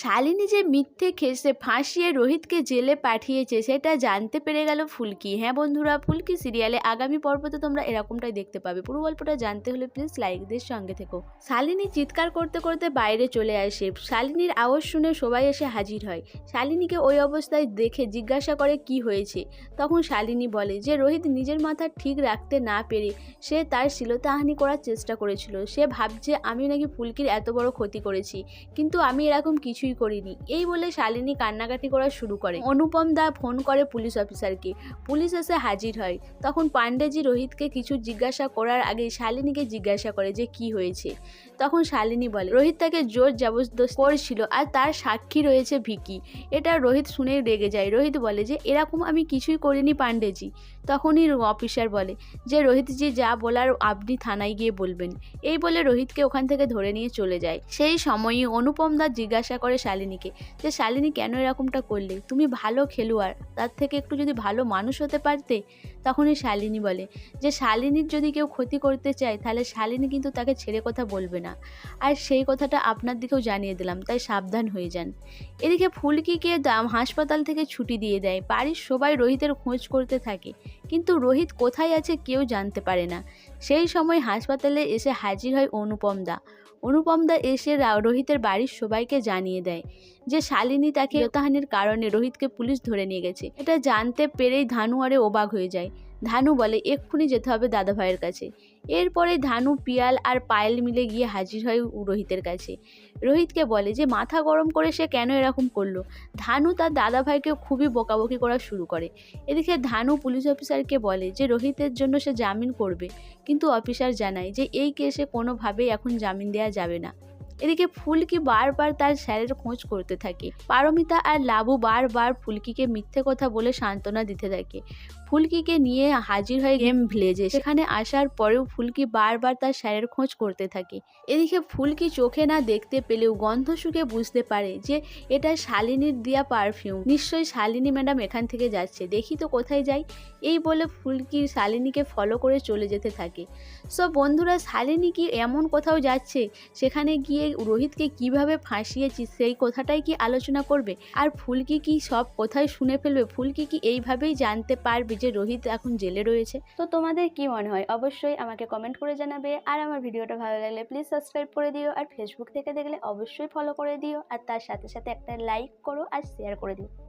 শালিনী যে মিথ্যে খেসে ফাঁসিয়ে রোহিতকে জেলে পাঠিয়েছে, সেটা জানতে পেরে গেল ফুলকি। হ্যাঁ বন্ধুরা, ফুলকি সিরিয়ালে আগামী পর্বতে তোমরা এরকমটাই দেখতে পাবে। পুরো গল্পটা জানতে হলে প্লিজ লাইকদের সঙ্গে থেকো। শালিনী চিৎকার করতে করতে বাইরে চলে আসে। শালিনীর আওয়াজ শুনে সবাই এসে হাজির হয়। শালিনীকে ওই অবস্থায় দেখে জিজ্ঞাসা করে কি হয়েছে। তখন শালিনী বলে যে, রোহিত নিজের মাথা ঠিক রাখতে না পেরে সে তার শিলতাহানি করার চেষ্টা করেছিল। সে ভাবছে, আমি নাকি ফুলকির এত বড় ক্ষতি করেছি। কিন্তু আমি এরকম কিছুই করিনি। এই বলে শালিনী কান্নাকাটি করা শুরু করে। অনুপম দা ফোন করে পুলিশ অফিসারকে। পুলিশ এসে হাজির হয়। তখন পাণ্ডেজি রোহিতকে কিছু জিজ্ঞাসা করার আগে শালিনীকে জিজ্ঞাসা করে যে কি হয়েছে। তখন শালিনী বলে, রোহিত তাকে জোর জবরদস্ত করেছিল আর তার সাক্ষী রয়েছে ভিকি। এটা রোহিত শুনে রেগে যায়। রোহিত বলে যে, এরকম আমি কিছুই করিনি পাণ্ডেজি। তখনই অফিসার বলে যে, রোহিতজি যা বলার আপনি থানায় গিয়ে বলবেন। এই বলে রোহিতকে ওখান থেকে ধরে নিয়ে চলে যায়। সেই সময়ই অনুপম দা জিজ্ঞাসা করে শালিনীকে। যে শালিনী কেন এরকমটা করলে? তুমি ভালো খেলোয়াড়, তার থেকে একটু যদি ভালো মানুষ হতে পারতে, তখনই শালিনী বলে। যে শালিনীর যদি কেউ ক্ষতি করতে চায়, তাহলে শালিনী কিন্তু তাকে ছেড়ে কথা বলবে না। আর সেই কথাটা আপনার দিকেও জানিয়ে দিলাম, তাই সাবধান হয়ে যান। এদিকে ফুলকিকে দাম হাসপাতাল থেকে ছুটি দিয়ে দেয়। বাড়ির সবাই রোহিতের খোঁজ করতে থাকে। কিন্তু রোহিত কোথায় আছে কেউ জানতে পারে না। সেই সময় হাসপাতালে এসে হাজির হয় অনুপম দা। অনুপম দা এসে রোহিতের বাড়ির সবাইকে জানিয়ে দেয় যে শালিনী তাকে হত্যাহানির কারণে রোহিতকে পুলিশ ধরে নিয়ে গেছে। এটা জানতে পেরেই ধানুয়ারে অবাক হয়ে যায়। ধানু বলে, এক্ষুনি যেতে হবে দাদাভাইয়ের কাছে। এরপরে ধানু, পিয়াল আর পায়েল মিলে গিয়ে হাজির হয় রোহিতের কাছে। রোহিতকে বলে যে, মাথা গরম করে সে কেন এরকম করল? ধানু তার দাদা ভাইকে খুবই বকাবকি করা শুরু করে। এদিকে ধানু পুলিশ অফিসারকে বলে যে, রোহিতের জন্য সে জামিন করবে। কিন্তু অফিসার জানায় যে, এই কেসে কোনোভাবেই এখন জামিন দেওয়া যাবে না। এদিকে ফুলকি বারবার তার স্যারের খোঁজ করতে থাকে। পারমিতা আর লাবু বারবার ফুলকিকে মিথ্যে কথা বলে সান্ত্বনা দিতে থাকে। ফুলকিকে নিয়ে হাজির হয় গেম ভিলেজে। সেখানে আসার পরেও ফুলকি বারবার তার স্যারের খোঁজ করতে থাকে। এদিকে ফুলকি চোখে না দেখতে পেলেও গন্ধ শুকে বুঝতে পারে যে এটা শালিনীর দেওয়া পারফিউম নিশ্চয়ই শালিনী ম্যাডাম এখান থেকে যাচ্ছে। দেখি তো কোথায় যাই এই বলে ফুলকি শালিনীকে ফলো করে চলে যেতে থাকে। সো বন্ধুরা, শালিনী কি এমন কোথাও যাচ্ছে? সেখানে গিয়ে রোহিতকে কীভাবে ফাঁসিয়েছি সেই কথাটাই কি আলোচনা করবে? আর ফুলকি কি সব কোথায় শুনে ফেলবে? ফুলকি কি এইভাবেই জানতে পারবে যে রোহিত এখন জেলে রয়েছে? তো তোমাদের কি মনে হয়? অবশ্যই আমাকে কমেন্ট করে জানাবে। আর আমার ভিডিওটা ভালো লাগলে প্লিজ সাবস্ক্রাইব করে দিও। আর ফেসবুক থেকে দেখলে অবশ্যই ফলো করে দিও। আর তার সাথে সাথে একটা লাইক করো আর শেয়ার করে দিও।